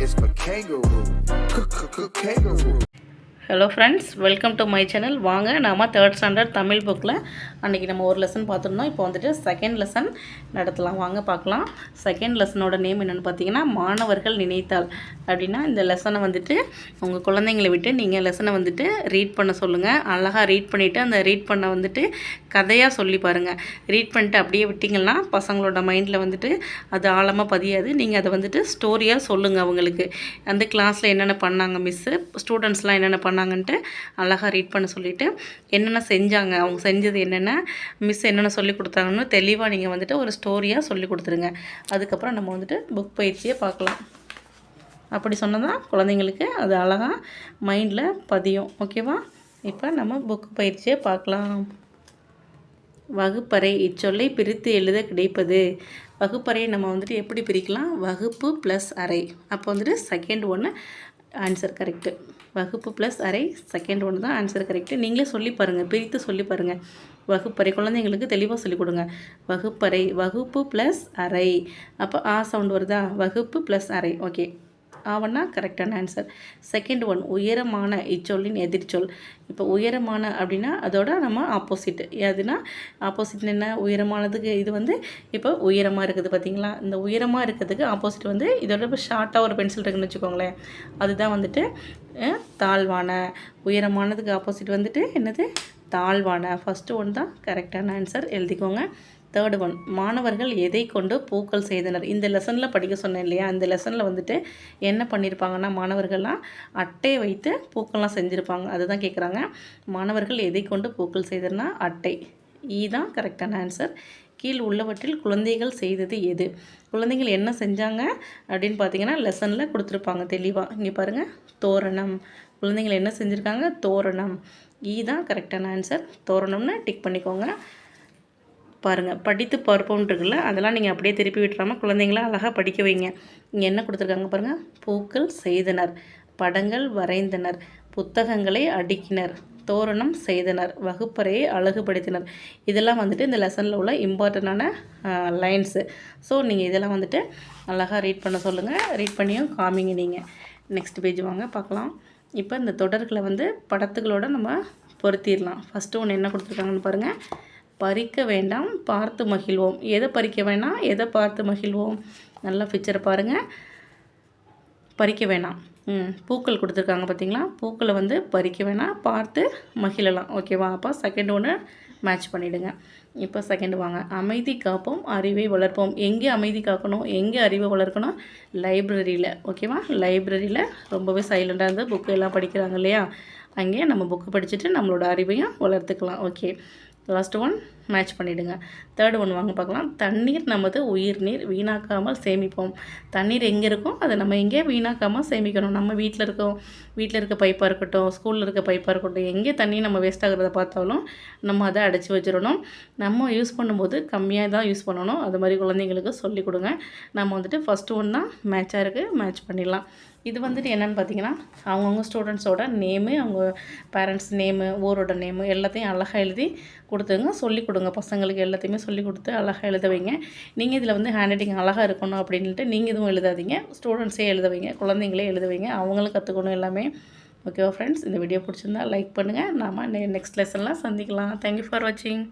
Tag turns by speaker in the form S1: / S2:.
S1: It's for kangaroo. K -k -k kangaroo.
S2: Hello friends welcome to my channel வாங்க நாம third standard Tamil புக்கில் அன்றைக்கி நம்ம ஒரு லெசன் பார்த்துருந்தோம். இப்போ வந்துட்டு செகண்ட் லெசன் நடத்தலாம். வாங்க பார்க்கலாம். செகண்ட் லெசனோட நேம் என்னென்னு பார்த்தீங்கன்னா மாணவர்கள் நினைத்தால். அப்படின்னா இந்த லெசனை வந்துட்டு உங்கள் குழந்தைங்களை விட்டு நீங்கள் லெசனை வந்துட்டு ரீட் பண்ண சொல்லுங்கள் அழகாக ரீட் பண்ணிவிட்டு அந்த ரீட் பண்ண வந்துட்டு கதையாக சொல்லி பாருங்கள் ரீட் பண்ணிட்டு அப்படியே விட்டிங்கன்னா பசங்களோட மைண்டில் வந்துட்டு அது ஆழமாக பதியாது. நீங்கள் அதை வந்துட்டு ஸ்டோரியாக சொல்லுங்கள் அவங்களுக்கு. அந்த கிளாஸில் என்னென்ன பண்ணாங்க மிஸ்ஸு ஸ்டூடெண்ட்ஸ்லாம் என்னென்ன பண்ணாங்கன்ட்டு அழகாக ரீட் பண்ண சொல்லிவிட்டு என்னென்ன செஞ்சாங்க அவங்க செஞ்சது என்னென்ன மிஸ் என்னென்ன சொல்லி கொடுத்தாங்கன்னு தெளிவாக நீங்கள் வந்துட்டு ஒரு ஸ்டோரியாக சொல்லி கொடுத்துருங்க. அதுக்கப்புறம் நம்ம வந்துட்டு புக் பயிற்சியை பார்க்கலாம். அப்படி சொன்னதான் குழந்தைங்களுக்கு அது அழகாக மைண்டில் பதியும். ஓகேவா இப்போ நம்ம புக் பயிற்சியை பார்க்கலாம். வகுப்பறை இச்சொல்லை பிரித்து எழுத கிடைப்பது. வகுப்பறையை நம்ம வந்துட்டு எப்படி பிரிக்கலாம்? வகுப்பு ப்ளஸ் அறை. அப்போ வந்துட்டு செகண்ட் ஒன்று ஆன்சர் கரெக்டு வகுப்பு ப்ளஸ் அறை செகண்ட் ஒன்று தான் ஆன்சர் கரெக்டு நீங்களே சொல்லி பாருங்கள் பிரித்து சொல்லி பாருங்கள் வகுப்பறை குழந்தைங்களுக்கு தெளிவாக சொல்லிக் கொடுங்க. வகுப்பறை வகுப்பு ப்ளஸ் அறை அப்போ ஆ சவுண்ட் வருதா? வகுப்பு ப்ளஸ் அறை ஓகே ஆவன்னா கரெக்டான ஆன்சர் செகண்ட் ஒன் உயரமான இச்சொல்லின் எதிர்ச்சொல். இப்போ உயரமான அப்படின்னா அதோட நம்ம ஆப்போசிட் எதுனா ஆப்போசிட் என்ன? உயரமானதுக்கு இது வந்து இப்போ உயரமாக இருக்குது பார்த்தீங்களா இந்த உயரமாக இருக்கிறதுக்கு ஆப்போசிட் வந்து இதோட இப்போ ஷார்ட்டாக ஒரு பென்சில் இருக்குன்னு வச்சுக்கோங்களேன். அதுதான் வந்துட்டு தாழ்வான. உயரமானதுக்கு ஆப்போசிட் வந்துட்டு என்னது? தாழ்வான. ஃபஸ்ட்டு ஒன் தான் கரெக்டான ஆன்சர் எழுதிக்கோங்க. தேர்ட் ஒன் மாணவர்கள் எதை கொண்டு பூக்கள் செய்தனர்? இந்த லெசனில் படிக்க சொன்னேன் இல்லையா? இந்த லெசனில் வந்துட்டு என்ன பண்ணியிருப்பாங்கன்னா மாணவர்கள்லாம் அட்டை வைத்து பூக்கள்லாம் செஞ்சுருப்பாங்க. அதுதான் கேட்குறாங்க மாணவர்கள் எதை கொண்டு பூக்கள் செய்தனா அட்டை. ஈ தான் கரெக்டான ஆன்சர் கீழ் உள்ளவற்றில் குழந்தைகள் செய்தது எது? குழந்தைகள் என்ன செஞ்சாங்க அப்படின்னு பார்த்தீங்கன்னா லெசனில் கொடுத்துருப்பாங்க தெளிவாக இங்கே பாருங்கள் தோரணம். குழந்தைகள் என்ன செஞ்சுருக்காங்க? தோரணம். ஈ தான் கரெக்டான ஆன்சர் தோரணம்னு டிக் பண்ணிக்கோங்க. பாருங்கள் படித்து பார்ப்போம் இருக்குல்ல அதெல்லாம் நீங்கள் அப்படியே திருப்பி விட்டுறாமல் குழந்தைங்கள அழகாக படிக்க வைங்க. இங்கே என்ன கொடுத்துருக்காங்க பாருங்கள் பூக்கள் செய்தனர் படங்கள் வரைந்தனர் புத்தகங்களை அடுக்கினர் தோரணம் செய்தனர் வகுப்பறையை அழகுபடுத்தினர். இதெல்லாம் வந்துட்டு இந்த லெசனில் உள்ள இம்பார்ட்டண்டான லைன்ஸு ஸோ நீங்கள் இதெல்லாம் வந்துட்டு அழகாக ரீட் பண்ண சொல்லுங்கள் ரீட் பண்ணியும் காமிங்க நீங்கள் நெக்ஸ்ட் பேஜ் வாங்க பார்க்கலாம். இப்போ இந்த தொடர்களை வந்து படத்துகளோட நம்ம பொருத்திடலாம். ஃபஸ்ட்டு ஒன்று என்ன கொடுத்துருக்காங்கன்னு பாருங்கள் பறிக்க வேண்டாம் பார்த்து மகிழ்வோம். எதை பறிக்க வேணாம் எதை பார்த்து மகிழ்வோம்? நல்லா பிக்சரை பாருங்கள் பறிக்க வேணாம். ம் பூக்கள் கொடுத்துருக்காங்க பார்த்தீங்களா பூக்களை வந்து பறிக்க வேணாம் பார்த்து மகிழலாம். ஓகேவா அப்போ செகண்ட் ஒன்று மேட்ச் பண்ணிவிடுங்க இப்போ செகண்ட் வாங்க. அமைதி காப்போம் அறிவை வளர்ப்போம். எங்கே அமைதி காக்கணும்? எங்கே அறிவை வளர்க்கணும்? லைப்ரரியில் ஓகேவா லைப்ரரியில் ரொம்பவே சைலண்டாக இருந்து புக்கு எல்லாம் படிக்கிறாங்க இல்லையா? அங்கே நம்ம புக்கு படிச்சுட்டு நம்மளோட அறிவையும் வளர்த்துக்கலாம். ஓகே லாஸ்ட் ஒன் மேட்ச் பண்ணிவிடுங்க தேர்ட் ஒன் வாங்க பார்க்கலாம். தண்ணீர் நமது உயிர் நீர் வீணாக்காமல் சேமிப்போம். தண்ணீர் எங்கே இருக்கோ அதை நம்ம எங்கே வீணாக்காமல் சேமிக்கணும். நம்ம வீட்டில் இருக்கோம் வீட்டில் இருக்க பைப்பாக இருக்கட்டும் ஸ்கூலில் இருக்க பைப்பாக இருக்கட்டும் எங்கே தண்ணி நம்ம வேஸ்ட் ஆகிறத பார்த்தாலும் நம்ம அதை அடைச்சி வச்சிடணும். நம்ம யூஸ் பண்ணும்போது கம்மியாக தான் யூஸ் பண்ணணும். அது மாதிரி குழந்தைங்களுக்கு சொல்லிக் கொடுங்க. நம்ம வந்துட்டு ஃபஸ்ட்டு ஒன் தான் மேட்சாக இருக்குது மேட்ச் பண்ணிடலாம். இது வந்துட்டு என்னென்னு பார்த்தீங்கன்னா அவங்கவுங்க ஸ்டூடெண்ட்ஸோட நேமு அவங்க பேரண்ட்ஸ் நேமு ஊரோட நேமு எல்லாத்தையும் அழகாக எழுதி கொடுத்துங்க. சொல்லி கொடுங்க. பசங்களுக்கு எல்லாத்தையுமே சொல்லி கொடுத்து அழகாக எழுத வைங்க. நீங்கள் இதில் வந்து ஹேண்ட் ரைட்டிங் அழகாக இருக்கணும் அப்படின்ட்டு நீங்கள் எதுவும் எழுதாதீங்க. ஸ்டூடெண்ட்ஸே எழுத வைங்க. குழந்தைங்களே எழுத வைங்க. அவங்களும் கற்றுக்கணும் எல்லாமே. ஓகேவா ஃப்ரெண்ட்ஸ் இந்த வீடியோ பிடிச்சிருந்தா லைக் பண்ணுங்கள் நாம நெக்ஸ்ட் லெசன்லாம் சந்திக்கலாம். தேங்க்யூ ஃபார் வாட்சிங்